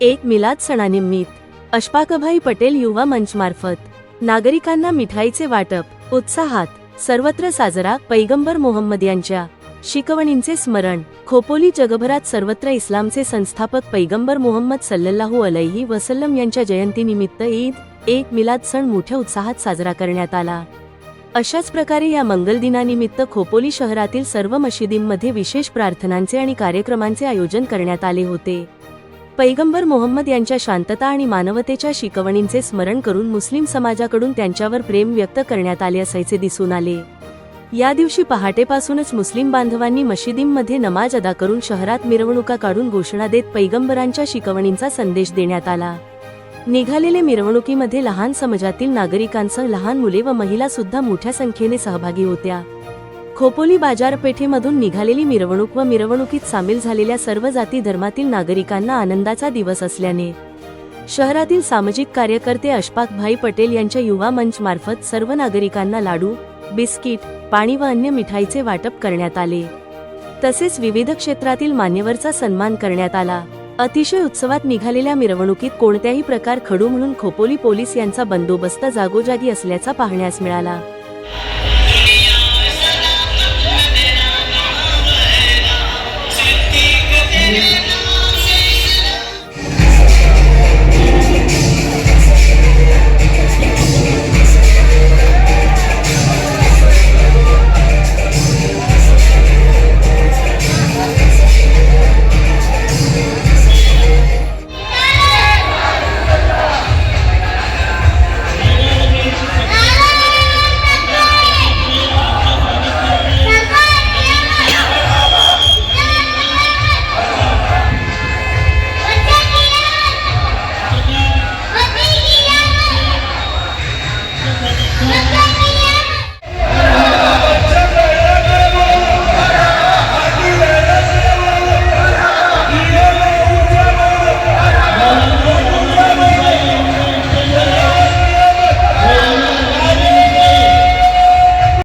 एक मिलाद सणानिमित्त. अशफाकभाई पटेल युवा मंचमार्फत. नागरिकांना मिठाईचे वाटप उत्साहात सर्वत्र साजरा पैगंबर मोहम्मद यांच्या शिकवणींचे स्मरण खोपोली जगभरात सर्वत्र इस्लामचे संस्थापक पैगंबर मोहम्मद सल्लल्लाहू अलैही वसल्लम यांच्या जयंतीनिमित्त ईद एक मिलाद सण मोठ्या उत्साहात साजरा करण्यात आला. अशाच प्रकारे या मंगल दिनानिमित्त खोपोली शहरातील सर्व मशिदींमध्ये विशेष प्रार्थनांचे आणि कार्यक्रमांचे आयोजन करण्यात आले होते. पैगंबर मोहम्मद यांच्या शांतता आणि मानवतेच्या शिकवणींचे स्मरण करून मुस्लिम समाजाकडून त्यांच्यावर प्रेम व्यक्त करण्यात आले असायचे दिसून आले. या दिवशी पहाटेपासूनच मुस्लिम बांधवांनी मशिदींमध्ये नमाज अदा करून शहरात मिरवणुका काढून घोषणा देत पैगंबरांच्या शिकवणींचा संदेश देण्यात आला. निघालेले मिरवणुकीमध्ये लहान समाजातील नागरिकांसह लहान मुले व महिला सुद्धा मोठ्या संख्येने सहभागी होत्या. खोपोली बाजारपेठेमधून निघालेली मिरवणूक व मिरवणुकीत सामील झालेल्या सर्व जाती धर्मातील नागरिकांना आनंदाचा दिवस असल्याने शहरातील सामाजिक कार्यकर्ते अशफाक भाई पटेल यांच्या युवा मंच मार्फत सर्व नागरिकांना लाडू बिस्किट पाणी व अन्य मिठाईचे वाटप करण्यात आले. तसेच विविध क्षेत्रातील मान्यवरचा सन्मान करण्यात आला. अतिशय उत्सवात निघालेल्या मिरवणुकीत कोणत्याही प्रकार खडू म्हणून खोपोली पोलीस यांचा बंदोबस्त जागोजागी असल्याचा पाहण्यास मिळाला.